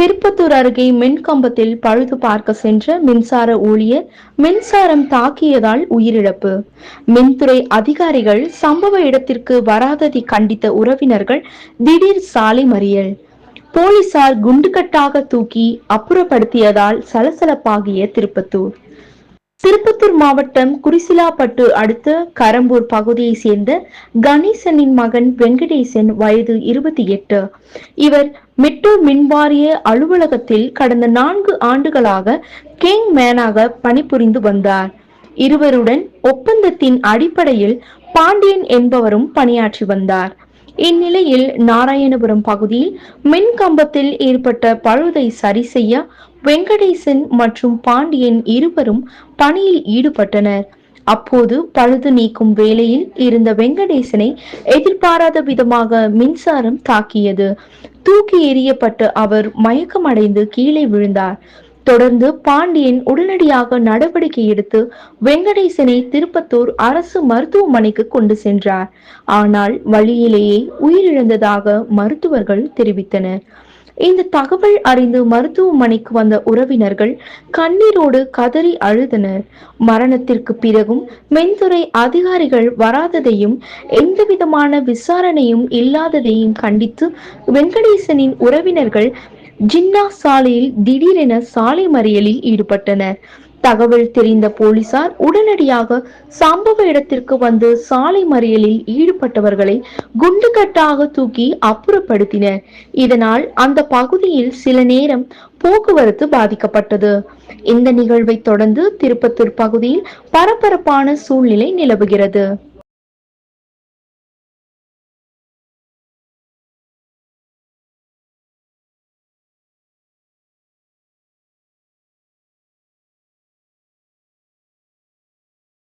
திருப்பத்தூர் அருகே மின்கம்பத்தில் பழுது பார்க்க சென்ற மின்சார ஊழியர் மின்சாரம் தாக்கியதால் உயிரிழப்பு. மின்துறை அதிகாரிகள் சம்பவ இடத்திற்கு வராததை கண்டித்த உறவினர்கள் திடீர் சாலை மறியல். போலீசார் குண்டுகட்டாக தூக்கி அப்புறப்படுத்தியதால் சலசலப்பாகிய திருப்பத்தூர். திருப்பத்தூர் மாவட்டம் குரிசிலாப்பட்டு அடுத்த கரம்பூர் பகுதியை சேர்ந்த கணேசனின் மகன் வெங்கடேசன் வயது இருபத்தி எட்டு. இவர் மெட்ரோ மின்வாரிய அலுவலகத்தில் கடந்த நான்கு ஆண்டுகளாக கேங் மேனாக பணிபுரிந்து வந்தார். இருவருடன் ஒப்பந்தத்தின் அடிப்படையில் பாண்டியன் என்பவரும் பணியாற்றி வந்தார். இந்நிலையில் நாராயணபுரம் பகுதியில் மின் கம்பத்தில் ஏற்பட்ட பழுதை சரி செய்ய வெங்கடேசன் மற்றும் பாண்டியன் இருவரும் பணியில் ஈடுபட்டனர். அப்போது பழுது நீக்கும் வேளையில் இருந்த வெங்கடேசனை எதிர்பாராத விதமாக மின்சாரம் தாக்கியது. தூக்கி எறியப்பட்டு அவர் மயக்கமடைந்து கீழே விழுந்தார். தொடர்ந்து பாண்டியன் உடனடியாக நடவடிக்கை எடுத்து வெங்கடேசனை திருப்பத்தூர் அரசு மருத்துவமனைக்கு கொண்டு சென்றார். ஆனால் வழியிலேயே உயிரிழந்ததாக மருத்துவர்கள் தெரிவித்தனர். இந்த தகவல் அறிந்து மருத்துவமனைக்கு வந்த உறவினர்கள் கண்ணீரோடு கதறி அழுதனர். மரணத்திற்கு பிறகும் மென்துறை அதிகாரிகள் வராததையும் எந்தவிதமான விசாரணையும் இல்லாததையும் கண்டித்து வெங்கடேசனின் உறவினர்கள் ஜின்னா சாலையில் திடீரென சாலை மறியலில் ஈடுபட்டனர் தகவல் தெரிந்த போலீசார் உடனடியாக சம்பவ இடத்திற்கு வந்து சாலை மறியலில் ஈடுபட்டவர்களை குண்டுகட்டாக தூக்கி அப்புறப்படுத்தினர். இதனால் அந்த பகுதியில் சில நேரம் போக்குவரத்து பாதிக்கப்பட்டது. இந்த நிகழ்வை தொடர்ந்து திருப்பத்தூர் பகுதியில் பரபரப்பான சூழ்நிலை நிலவுகிறது.